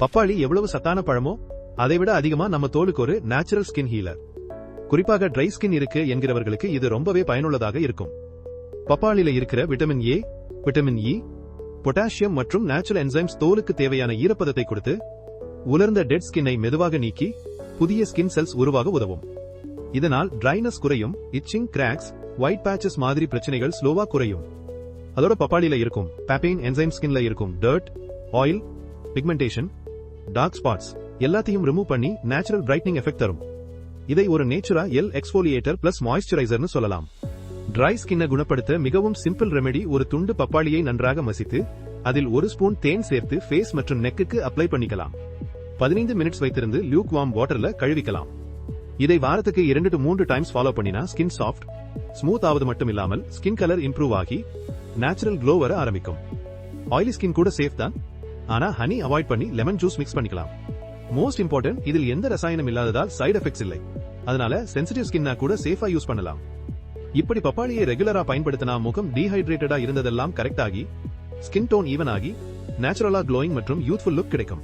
பப்பாளி எவ்வளவு சத்தான பழமோ அதை விட அதிகமா நம்ம தோலுக்கு ஒரு நேச்சுரல் ஸ்கின் ஹீலர் குறிப்பாக ட்ரை ஸ்கின் இருக்கு என்கிறவர்களுக்கு இது ரொம்பவே பயனுள்ளதாக இருக்கும். பப்பாளில இருக்கிற vitamin A vitamin E potassium மற்றும் நேச்சுரல் என்சைம்ஸ் தோலுக்கு தேவையான ஈரப்பதத்தை கொடுத்து உலர்ந்த டெட் ஸ்கின்னை மெதுவாக நீக்கி புதிய ஸ்கின் செல்ஸ் உருவாக உதவும். இதனால் ட்ரைனஸ் குறையும் இச்சிங் கிராக்ஸ் ஒயிட் பேச்சஸ் மாதிரி பிரச்சனைகள் ஸ்லோவா குறையும். அதோட பப்பாளியில இருக்கும் பாப்பைன் என்சைம் ஸ்கின்ல இருக்கும் dirt oil pigmentation dark spots எல்லாத்தையும் ரிமூவ் பண்ணி நேச்சுரல் பிரைட்னிங் எஃபெக்ட் தரும். இதை ஒரு நேச்சுரா எல் எக்ஸ்போலியேட்டர் பிளஸ் மாய்ஸ்சரைசர்னு சொல்லலாம். ட்ரை ஸ்கின்னை குணப்படுத்த மிகவும் சிம்பிள் ரெமெடி ஒரு துண்டு பப்பாளியை நன்றாக மசித்து அதில் ஒரு ஸ்பூன் தேன் சேர்த்து ஃபேஸ் மற்றும் நெக்குக்கு அப்ளை பண்ணிக்கலாம். பதினைந்து மினிட்ஸ் வைத்திருந்து லியூக் வார்ம் வாட்டர்ல கழுவிக்கலாம். இதை வாரத்துக்கு இரண்டு டு மூன்று டைம்ஸ் ஃபாலோ பண்ணினா ஸ்கின் சாஃப்ட் ஸ்மூத் ஆவது மட்டும் இல்லாமல் ஸ்கின் கலர் இம்ப்ரூவ் ஆகி நேச்சுரல் க்ளோ வர ஆரம்பிக்கும். ஆயிலி ஸ்கின் கூட சேஃப் தான். ஆனா ஹனி அவாய்ட் பண்ணி லெமன் ஜூஸ் மிக்ஸ் பண்ணிக்கலாம். மோஸ்ட் இம்பார்ட்டன்ட் இதில் எந்த ரசாயனம் இல்லாததால் சைடு எஃபெக்ட்ஸ் இல்லை. அதனால சென்சிட்டிவ் ஸ்கின்னா கூட சேஃபா யூஸ் பண்ணலாம். இப்படி பப்பாளியை ரெகுலரா பயன்படுத்தினா முகம் டீஹைட்ரேட்டடா இருந்ததெல்லாம் கரெக்ட் ஆகி ஸ்கின் டோன் ஈவன் ஆகி நேச்சுரலா க்ளோயிங் மற்றும் யூத்ஃபுல் லுக் கிடைக்கும்.